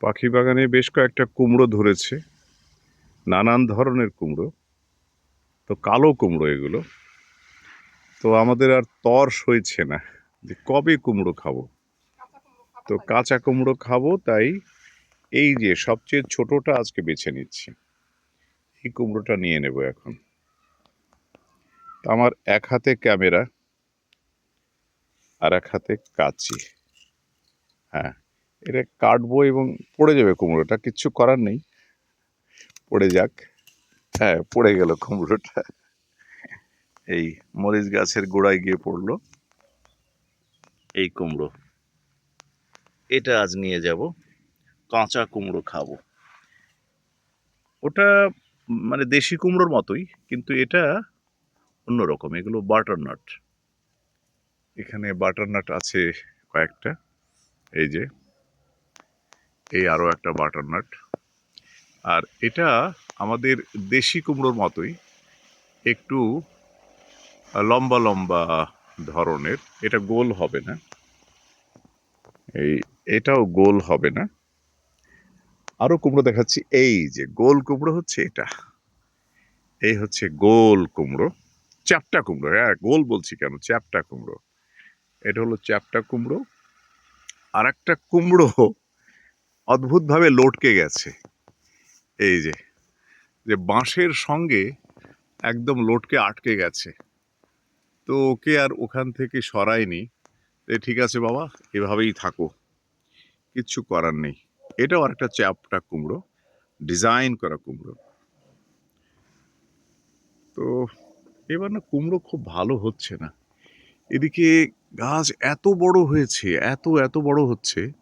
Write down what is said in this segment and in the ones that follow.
পাখি বাগানে বেশ কয়েকটা কুমড়ো ধরেছে, নানান ধরনের কুমড়ো, তো কালো কুমড়ো এগুলো। তো আমাদের আর তর সইছে না যে কবে কুমড়ো খাব। তো কাঁচা কুমড়ো খাব, তাই এই যে সবচেয়ে ছোটটা আজকে বেছে নিচ্ছি। এই কুমড়োটা নিয়ে নেব এখন। আমার এক হাতে ক্যামেরা আর এক হাতে কাঁচি। হ্যাঁ। এটা কাটবো এবং পড়ে যাবে কুমড়োটা, কিচ্ছু করার নেই। পড়ে যাক। হ্যাঁ পড়ে গেল কুমড়োটা। এই মরিচ গাছের গোড়ায় গিয়ে পড়ল। এই কুমড়ো। এটা আজ নিয়ে যাব। কাঁচা কুমড়ো খাব। ওটা মানে দেশি কুমড়োর মতোই, কিন্তু এটা অন্যরকম এগুলো বাটারনাট এখানে বাটারনাট আছে কয়েকটা। এই যে এই আরও একটা বাটারনাট আর এটা আমাদের দেশি কুমড়োর মতোই, একটু লম্বা লম্বা ধরনের। এটা গোল হবে না। এই, এটাও গোল হবে না। আরও কুমড়ো দেখাচ্ছি। এই যে গোল কুমড়ো হচ্ছে এটা। এই হচ্ছে গোল কুমড়ো। চ্যাপটা কুমড়ো হ্যাঁ গোল বলছি কেন? চ্যাপটা কুমড়ো। এটা হলো চ্যাপটা কুমড়ো। আর একটা কুমড়ো অদ্ভুতভাবে লটকে গেছে। এই যে যে বাঁশের সঙ্গে একদম লটকে আটকে গেছে। তো ওকে আর ওখান থেকে সরায়নি। ঠিক আছে বাবা, এভাবেই থাকো। কিচ্ছু করার নেই। এটাও আরেকটা চ্যাপটা কুমড়ো, ডিজাইন করা কুমড়ো। তো এবার না কুমড়ো খুব ভালো হচ্ছে না। এদিকে গাছ এত বড় হয়েছে, এত এত বড় হচ্ছে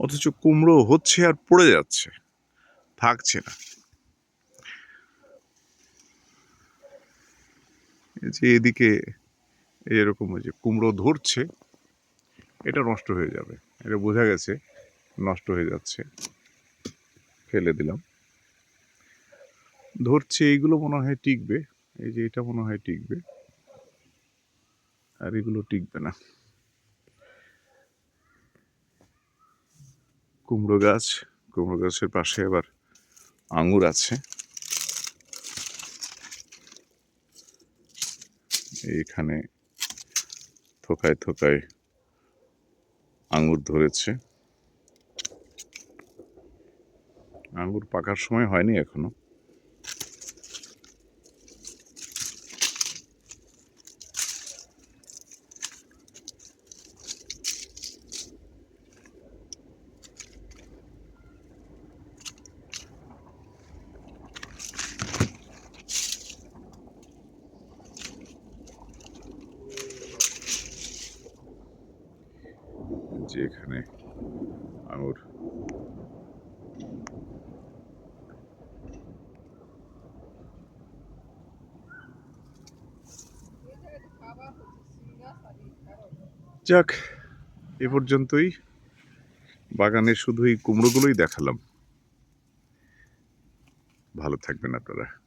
অথচ কুমড়ো হচ্ছে আর পড়ে যাচ্ছে। থাকছে না। যে এদিকে এরকম যে কুমড়ো ধরছে, এটা নষ্ট হয়ে যাবে। এটা বোঝা গেছে, নষ্ট হয়ে যাচ্ছে। ফেলে দিলাম। ধরছে, এইগুলো মনে হয় টিকবে। এই যে এটা মনে হয় টিকবে। আর এগুলো টিকবে না। কুমড়ো গাছ, কুমড়ো গাছের পাশে আবার আঙুর আছে। এইখানে থোকায় থোকায় আঙুর ধরেছে। আঙুর পাকার সময় হয়নি এখনও। যে এখানে আঙুর। যাক এ পর্যন্তই। বাগানে শুধু এই কুমড়োগুলোই দেখালাম। ভালো থাকবেন আপনারা।